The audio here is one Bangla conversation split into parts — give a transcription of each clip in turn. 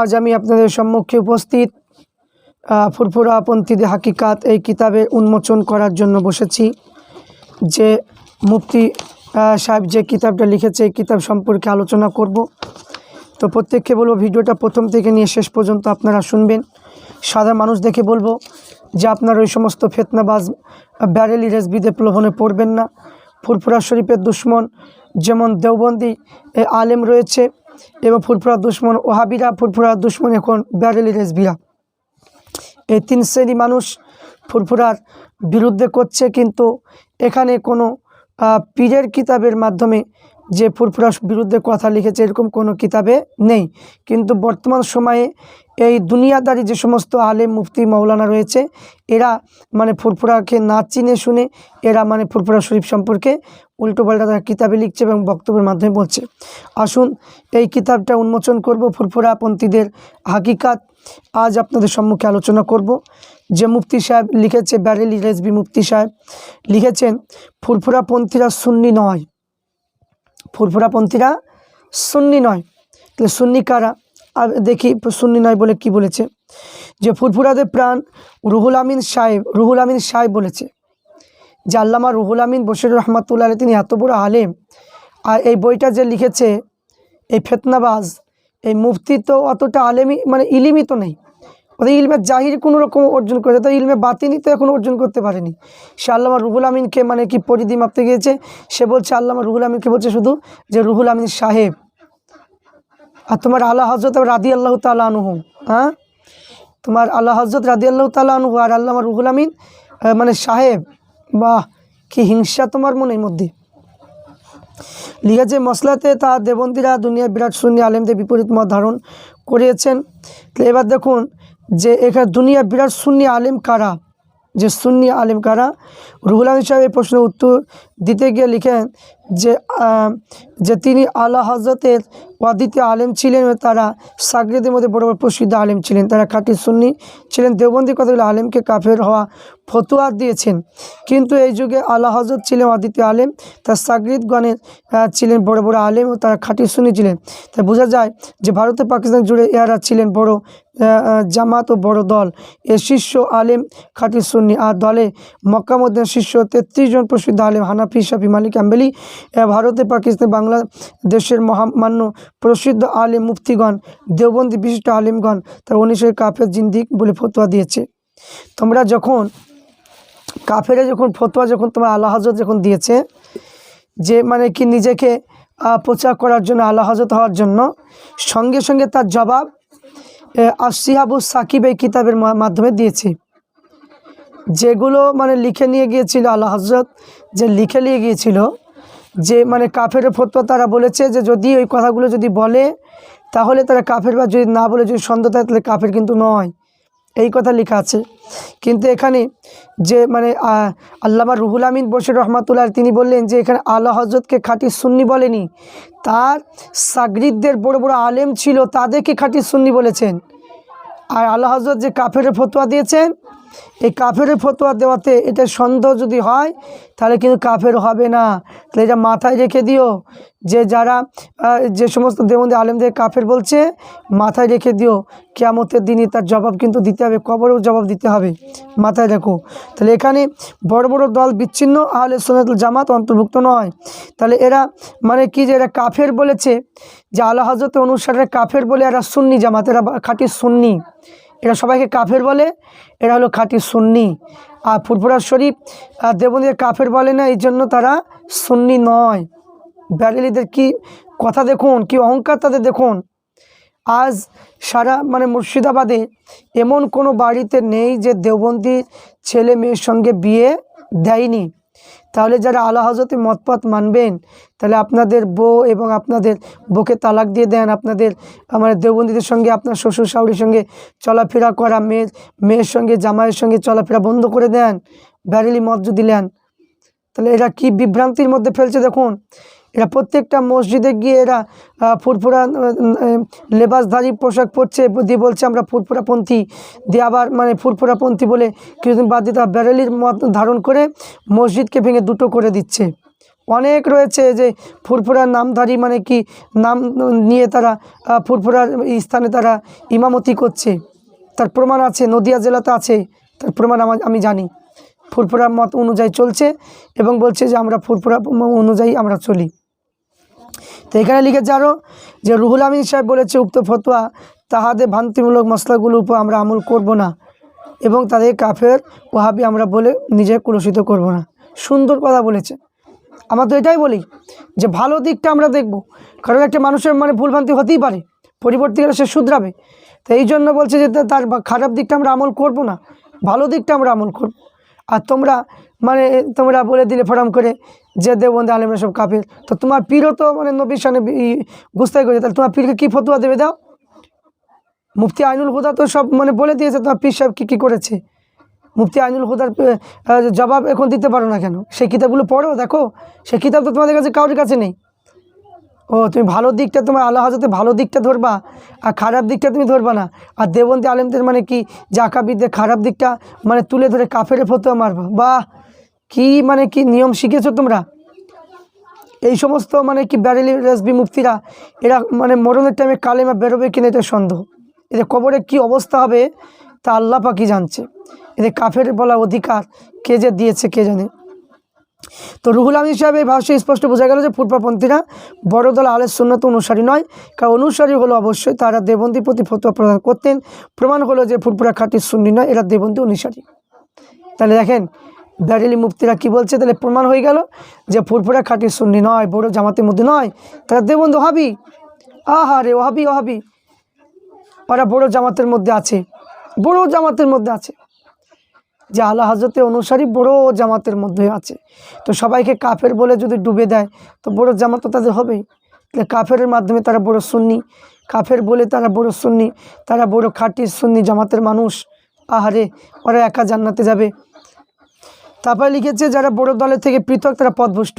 আজ আমি আপনাদের সম্মুখে উপস্থিত আহ, ফুরফুরাপন্থীদের হাকিকাত এই কিতাবে উন্মোচন করার জন্য বসেছি। যে মুফতি সাহেব যে কিতাবটা লিখেছে এই কিতাব সম্পর্কে আলোচনা করব। তো প্রত্যেককে বলব ভিডিওটা প্রথম থেকে নিয়ে শেষ পর্যন্ত আপনারা শুনবেন। সাধারণ মানুষ দেখে বলব যে আপনার ওই সমস্ত ফেতনাবাজ ব্যারেলি রেসবিদে প্রলোভনে পড়বেন না। ফুরফুরা শরীফের দুশ্মন যেমন দেওবন্দি আলেম রয়েছে। এবং ফুরফুরা দুশ্মন ওহাবিরা ফুরফুরা দুশ্মন এখন ব্যারেলি রেসবিরা এই তিন শ্রেণি মানুষ ফুরফুরার বিরুদ্ধে করছে, কিন্তু এখানে কোনো পীরের কিতাবের মাধ্যমে যে ফুরফুরার বিরুদ্ধে কথা লিখেছে, এরকম কোনো কিতাবে নেই। কিন্তু বর্তমান সময়ে এই দুনিয়াদারি যে সমস্ত আলেম, মুফতি মৌলানা রয়েছে, এরা মানে ফুরফুরাকে না চিনে শুনে, এরা মানে ফুরফুরা শরীফ সম্পর্কে উল্টোপাল্টা তারা কিতাবে লিখছে এবং বক্তব্যের মাধ্যমে বলছে। আসুন, এই কিতাবটা উন্মোচন করব ফুরফুরাপন্থীদের হাকিকাত। আজ আপনাদের সম্মুখে আলোচনা করব, যে মুফতি সাহেব লিখেছে, ব্যারেলি রেজবি মুফতি সাহেব লিখেছেন ফুরফুরাপন্থীরা সুন্নি নয়। ফুরফুরাপন্থীরা সুন্নি নয়। তাহলে সুন্নি কারা? আর দেখি সুন্নি নয় বলে কি বলেছে? যে ফুরফুরাদের প্রাণ রুহুল আমিন সাহেব, রুহুল আমিন সাহেব বলেছে। যে আল্লামা রুহুল আমিন বশির রহমাতুল্লাহ তিনি এত বড় আলেম। আর এই বইটা যে লিখেছে, এই ফেতনাবাজ, এই মুফতি তো অতটা আলেমি মানে ইলিমি তো নেই। ওদের ইলমে জাহির কোনো রকম অর্জন করেছে তো ইলমে বাতিনি তো এখন অর্জন করতে পারেনি। সে আল্লামা রুহুল আমিনকে মানে কি পরিধি মাপতে গিয়েছে? সে বলছে, আল্লামা রুহুল আমিনকে বলছে শুধু যে রুহুল আমিন সাহেব। আর তোমার আল্লাহ হজরত রাদি আল্লাহ তালা আনুহু হ্যাঁ? তোমার আল্লাহ হজরত রাদি আল্লাহ তালা আনুহু আর আল্লামা রুহুল আমিন মানে সাহেব বাহ, কি হিংসা তোমার মনের মধ্যে। লিখেছে মশলাতে তা দেবন্তীরা দুনিয়া বিরাট শূন্য আলেমদের বিপরীত মত ধারণ করিয়েছেন। এবার দেখুন যে এখানে দুনিয়া বিরাট শূন্য আলেম কারা? যে সুন্নি আলেম কারা? রুহুল আমিন সাহেব এই প্রশ্নের উত্তর দিতে গিয়ে লিখেন যে যে তিনি আল্লাহ হজরতের অদ্বিতীয় আলেম ছিলেন তারা সাগরেদের মধ্যে বড় বড় প্রসিদ্ধ আলেম ছিলেন। তারা খাঁটি সুন্নি ছিলেন। দেওবন্দি কথাগুলো আলেমকে কাফের হওয়া ফতুয়া দিয়েছেন। কিন্তু এই যুগে আল্লাহ হজরত ছিলেন অদ্বিতীয় আলেম তার সাগরিদগণের আহ, ছিলেন বড় বড় আলেম ও তারা খাঁটি সুন্নি ছিলেন। তাই বোঝা যায় যে ভারত পাকিস্তান জুড়ে এরা ছিলেন বড় জামাত ও বড় দল। এর শীর্ষ আলেম খাঁটি সুন্নি আর দলে মক্কা মধ্যে শীর্ষ তেত্রিশ জন প্রসিদ্ধ আলেম হানাফি শাফি মালিক আম্বেলি ভারতে পাকিস্তান বাংলাদেশের মহামান্য প্রসিদ্ধ আলেম মুফতিগণ দেওবন্দি বিশিষ্ট আলেমগণ তার উনিশের কাফের জিন্দিক বলে ফতোয়া দিয়েছে। তোমরা যখন কাফেরে যখন ফতোয়া যখন তোমার আল্লাহ হজরত যখন দিয়েছে, যে মানে কি নিজেকে প্রচার করার জন্য আল্লাহ হজরত হওয়ার জন্য, সঙ্গে সঙ্গে তার জবাব আসিহাবু সাকিব এই কিতাবের মাধ্যমে দিয়েছে। যেগুলো মানে লিখে নিয়ে গিয়েছিল আল্লাহ হজরত যে লিখে নিয়ে গিয়েছিল, যে মানে কাফের ফতোয়া তারা বলেছে যে যদি ওই কথাগুলো যদি বলে, তাহলে তারা কাফের বা যদি না বলে যদি সন্দেহ থাকে, তাহলে কাফের কিন্তু নয়। এই কথা লেখা আছে। কিন্তু এখানে যে মানে আল্লামা রুহুল আমিন বশির রহমাতুল্লাহ তিনি বললেন যে এখানে আল্লাহ হজরতকে খাঁটি সুন্নি বলেনি। তার সাগরিদদের বড় বড় আলেম ছিল, তাদেরকে খাঁটি সুন্নি বলেছেন। আর আল্লাহ হজরত যে কাফের ফতোয়া দিয়েছেন এই কাফের ফতোয়া দেওয়াতে এটা সন্দেহ যদি হয়, তাহলে কিন্তু কাফের হবে না। তাহলে এটা মাথায় রেখে দিও যে যারা যে সমস্ত দেবন্দী আলেমদের কাফের বলছে, মাথায় রেখে দিও। কেয়ামতের দিনই তার জবাব কিন্তু দিতে হবে, কবরেও জবাব দিতে হবে। মাথায় রেখো। তাহলে এখানে বড় বড় দল বিচ্ছিন্ন, আহলে সোনাতুল জামাত অন্তর্ভুক্ত নয়। তাহলে এরা মানে কি যে এরা কাফের বলেছে, যে আল্লাহ হজরত অনুসারে কাফের বলে এরা সুন্নি জামাত, এরা খাঁটি সুন্নি। এরা সবাইকে কাফের বলে, এরা হলো খাঁটি সুন্নি। আর ফুরফুরা শরীফ, আর দেবন্দীর কাফের বলে না, এই জন্য তারা সুন্নি নয়। ব্যারেলিদের কি কথা দেখুন, কি অহংকার তাদের দেখুন? আজ সারা মানে মুর্শিদাবাদে এমন কোনো বাড়িতে নেই যে দেওবন্দির ছেলে মেয়ের সঙ্গে বিয়ে দেয়নি। তাহলে যারা আল্লাহ হজরতের মতপথ মানবেন, তাহলে আপনাদের বউ এবং আপনাদের বউকে তালাক দিয়ে দেন। আপনাদের আমার দেবন্দীদের সঙ্গে, আপনার শ্বশুর শাশুড়ির সঙ্গে চলাফেরা করা, মেয়ের মেয়ের সঙ্গে, জামাইয়ের সঙ্গে চলাফেরা বন্ধ করে দেন, ব্যারেলি মত যদি নেন। তাহলে এরা কি বিভ্রান্তির মধ্যে ফেলছে দেখুন। এরা প্রত্যেকটা মসজিদে গিয়ে এরা ফুরফুরা লেবাসধারী পোশাক পরছে, দিয়ে বলছে আমরা ফুরফুরাপন্থী, দিয়ে আবার মানে ফুরফুরাপন্থী বলে কিছুদিন বাদ দিয়ে তারা ব্যারেলির মত ধারণ করে মসজিদকে ভেঙে দুটো করে দিচ্ছে। অনেক রয়েছে যে ফুরফুরার নামধারী মানে কি নাম নিয়ে তারা ফুরফুরার স্থানে তারা ইমামতি করছে। তার প্রমাণ আছে, নদিয়া জেলাতে আছে, তার প্রমাণ আমার আমি জানি। ফুরফুরার মত অনুযায়ী চলছে এবং বলছে যে আমরা ফুরফুরা অনুযায়ী আমরা চলি। তো এখানে লিখেছে আরও যে রুহুল আমিন সাহেব বলেছে, উক্ত ফতোয়া তাহাদের ভ্রান্তিমূলক মশলাগুলোর উপর আমরা আমল করব না এবং তাদের কাফের ওহাবি আমরা বলে নিজে কুলসিত করব না। সুন্দর কথা বলেছে। আমরা তো এটাই বলি যে ভালো দিকটা আমরা দেখব। কারণ একটা মানুষের মানে ভুলভ্রান্তি হতেই পারে পরিবর্তী গেলে সে শুধরাবে। তো এই জন্য বলছে যে তার খারাপ দিকটা আমরা আমল করব না, ভালো দিকটা আমরা আমল করব। আর তোমরা মানে তোমরা বলে দিলে ফরাম করে যে দেবন্দে আলেমরা সব কাফের। তো তোমার পীরও তো মানে নবীর সামনে গুস্তাই করে তাহলে তোমার পীরকে কী ফতুয়া দেবে? দাও। মুফতি আইনুল হুদা তো সব মানে বলে দিয়েছে, তোমার পীর সাহেব কী কী করেছে? মুফতি আইনুল হুদার জবাব এখন দিতে পারো না কেন? সেই কিতাবগুলো পড়ো, দেখো। সেই কিতাব তো তোমাদের কাছে কারোর কাছে নেই। ও, তুমি ভালো দিকটা তোমার আল্লাহ হাজতে ভালো দিকটা ধরবা, আর খারাপ দিকটা তুমি ধরবা না। আর দেবন্তী আলেমদের মানে কি? জাকাবিদদের খারাপ দিকটা মানে তুলে ধরে কাফের ফতোয়া মারবা। বাহ! কি মানে কি নিয়ম শিখেছো তোমরা? এই সমস্ত মানে কি ব্যারেলি রেসবি মুফতিরা এরা মানে মরণের টাইমে কালেমা বেরোবে কিনা এটা সন্দেহ। এদের কবরে কি অবস্থা হবে তা আল্লাহ পাকি জানছে। এদের কাফের বলা অধিকার কে যে দিয়েছে কে জানে। তো রুহুল আমিন সাহেব এই ভাষ্যে স্পষ্ট বোঝা গেল যে ফুটপাপন্থীরা বড় দল আলের সুন্নত অনুসারী নয়, কারণ অনুসারী হলো অবশ্যই তারা দেবন্দির প্রতি ফতোয়া প্রদান করতেন। প্রমাণ হলো যে ফুটপুরা খাঁটি সুন্নি নয়, এরা দেবন্দি অনুসারী। তাহলে দেখেন ব্যারেলি মুফতিরা কি বলছে? তাহলে প্রমাণ হয়ে গেল যে ফুরফুরা খাঁটি সুন্নি নয়, বড় জামাতের মধ্যে নয়। তারা দেবন্ধু হাবি আহা রে, ওহাবি ওহাবি। ওরা বড় জামাতের মধ্যে আছে, বড় জামাতের মধ্যে আছে। যে আল্লাহ হাজরতে অনুসারী বড় জামাতের মধ্যে আছে। তো সবাইকে কাফের বলে যদি ডুবে দেয়, তো বড় জামাত তো তাদের হবেই। তাহলে কাফের মাধ্যমে তারা বড় সুন্নি, কাফের বলে তারা বড় সুন্নি, তারা বড় খাঁটি সুন্নি জামাতের মানুষ। আহারে ওরা একা জান্নাতে যাবে। তারপরে লিখেছে, যারা বড় দলের থেকে পৃথক, তারা পথভ্রষ্ট।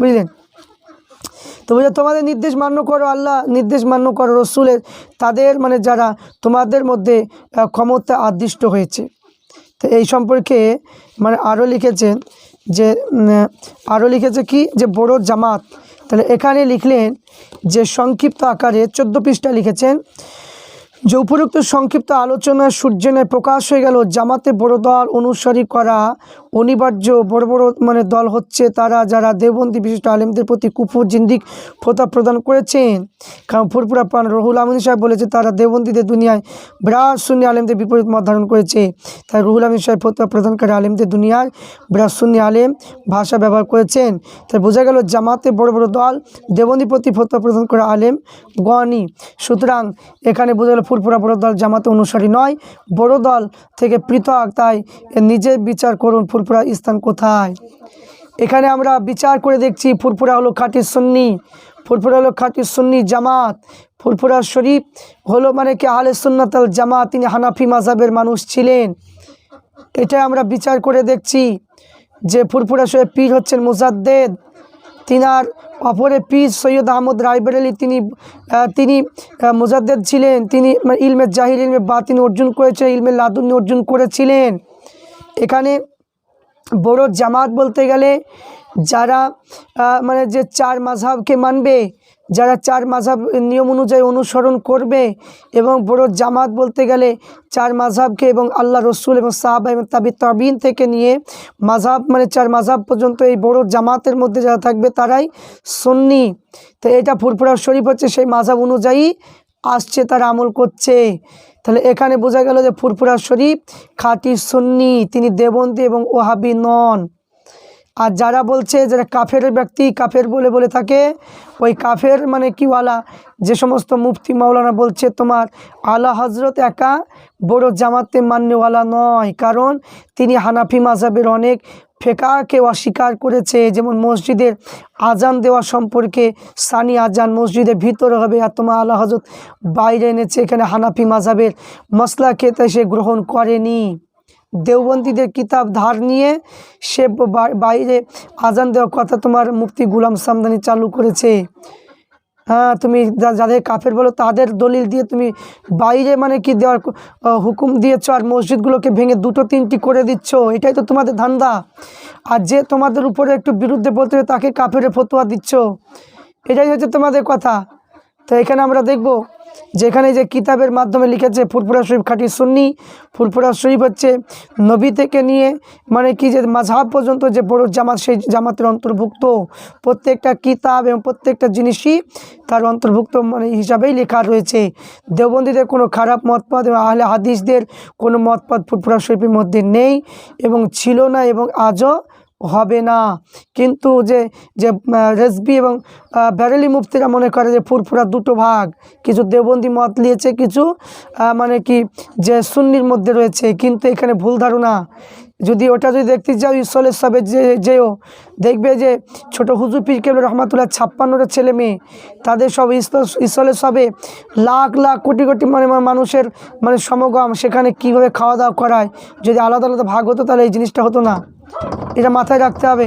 বুঝলেন? তো বুঝলে তোমাদের নির্দেশ মান্য করো আল্লাহ, নির্দেশ মান্য করো রসুলের। তাদের মানে যারা তোমাদের মধ্যে ক্ষমতা আদিষ্ট হয়েছে। তো এই সম্পর্কে মানে আরও লিখেছেন যে আরও লিখেছে কি? যে, বড় জামাত। তাহলে এখানে লিখলেন যে, সংক্ষিপ্ত আকারে চোদ্দ পৃষ্ঠা লিখেছেন যে উপরোক্ত সংক্ষিপ্ত আলোচনা সূর্যনে প্রকাশ হয়ে গেল। জামাতে বড় দল অনুসারী করা অনিবার্য বড় বড় মানে দল হচ্ছে তারা, যারা দেবন্দী বিশিষ্ট আলেমদের প্রতি কুফুর জিন্দিক ফোতা প্রদান করেছেন। কারণ ফুরপুরা পান রহুল আমিন সাহেব বলেছে, তারা দেবন্দীদের দুনিয়ায় বিরাট সুন্নি আলেমদের বিপরীত মত ধারণ করেছে। তাই রুহুল আমিন সাহেব ফতোয়া প্রদানকারী আলেমদের দুনিয়ায় বিরাট সুন্নি আলেম ভাষা ব্যবহার করেছেন। তাই বোঝা গেল, জামাতে বড় বড় দল দেবন্দী প্রতি ফতোয়া প্রদান করা আলেম গণি সুতরাং এখানে বোঝা গেল ফুরপুরা বড় দল জামাতে অনুসারী নয়, বড় দল থেকে পৃথক। তাই এ নিজে বিচার করুন ফুরপুরা স্থান কোথায়? এখানে আমরা বিচার করে দেখছি ফুরফুরা হলো খাঁটি সুন্নি। ফুরফুরা হলো খাঁটি সুন্নি জামাত। ফুরফুরা শরীফ হলো মানে কি আহলে সুন্নাত আল জামাত, তিনি হানাফি মাজাবের মানুষ ছিলেন। এটা আমরা বিচার করে দেখছি যে ফুরফুরা শরীফ পীর হচ্ছেন মুজাদ্দেদ। তিনার অপরে পীর সৈয়দ আহমদ রায়বেরেলি তিনি তিনি মুজাদ্দেদ ছিলেন। তিনি মানে ইলমে জাহির ইলমে বা তিনি অর্জন করেছিলেন, ইলমে লাদুন্নি অর্জন করেছিলেন। এখানে বড় জামাত বলতে গেলে যারা মানে যে চার মাঝহাবকে মানবে, যারা চার মাঝহাব নিয়ম অনুযায়ী অনুসরণ করবে এবং বড় জামাত বলতে গেলে চার মাঝহাবকে এবং আল্লাহ রসুল এবং সাহাবা এবং তাবি তাবিন থেকে নিয়ে মাঝহাব মানে চার মাঝহাব পর্যন্ত এই বড় জামাতের মধ্যে যারা থাকবে তারাই সুন্নি। তো এটা ফুরফুরা শরীফ হচ্ছে সেই মাঝহাব অনুযায়ী আসছে, তারা আমল করছে। তাহলে এখানে বোঝা গেল যে ফুরফুরা শরীফ, খাটি সুন্নি, তিনি দেবন্দী এবং ওহাবি নন। আর যারা বলছে যারা কাফের ব্যক্তি, কাফের বলে বলে থাকে, ওই কাফের মানে কিওয়ালা যে সমস্ত মুফতি মাওলানা বলছে, তোমার আলা হজরত একা বড় জামাতে মান্যওয়ালা নয়, কারণ তিনি হানাফি মাজাবের অনেক ফেকাকে অস্বীকার করেছে, যেমন মসজিদের আজান দেওয়া সম্পর্কে সানি আজান মসজিদের ভিতরে হবে। আর তোমার আল্লাহ হজরত বাইরে এনেছে, এখানে হানাফি মাজাবের মশলা খেতে সে গ্রহণ করেনি। দেওবন্দীদের কিতাব ধার নিয়ে সে বাইরে আজান দেওয়ার কথা তোমার মুক্তি গুলাম সামদানি চালু করেছে। তুমি যা- যাদের কাফের বলো, তাদের দলিল দিয়ে তুমি বাইরে মানে কি দেওয়ার হুকুম দিয়েছ আর মসজিদগুলোকে ভেঙে দুটো তিনটি করে দিচ্ছ, এটাই তো তোমাদের ধান্দা। আর যে তোমাদের উপরে একটু বিরুদ্ধে বলতে তাকে কাফের ফতোয়া দিচ্ছ। এটাই হচ্ছে তোমাদের কথা। তো এখানে আমরা দেখব যেখানে যে কিতাবের মাধ্যমে লিখেছে, ফুরফুরা শরীফ খাঁটি সুন্নি, ফুরফুরা শরীফ হচ্ছে নবী থেকে নিয়ে মানে কি যে মাঝহাব পর্যন্ত যে বড় জামাত, সেই জামাতের অন্তর্ভুক্ত। প্রত্যেকটা কিতাব এবং প্রত্যেকটা জিনিসই তার অন্তর্ভুক্ত মানে হিসাবেই লেখা রয়েছে। দেওবন্দীদের কোনো খারাপ মতপদ এবং আহলে হাদিসদের কোনো মতপদ ফুরফুরা শরীফের মধ্যে নেই এবং ছিল না এবং আজও হবে না। কিন্তু যে যে রেজবি এবং ব্যারেলি মুফতিরা মনে করে যে ফুরফুরা দুটো ভাগ, কিছু দেবন্দি মত নিয়েছে, কিছু মানে কি, যে সুন্নির মধ্যে রয়েছে। কিন্তু এখানে ভুল ধারণা। যদি ওটা যদি দেখতে যাও ঈশ্বরের সবে যে, যেও, দেখবে যে ছোট হুজুর পীর কেবল রহমাতুল্লাহ ছাপ্পান্নটা ছেলে মেয়ে, তাদের সব ঈশ্বরের সবে লাখ লাখ, কোটি কোটি মানে মানুষের মানে সমাগম, সেখানে কীভাবে খাওয়া দাওয়া করায়? যদি আলাদা আলাদা ভাগ হতো, তাহলে এই জিনিসটা হতো না। এটা মাথায় রাখতে হবে।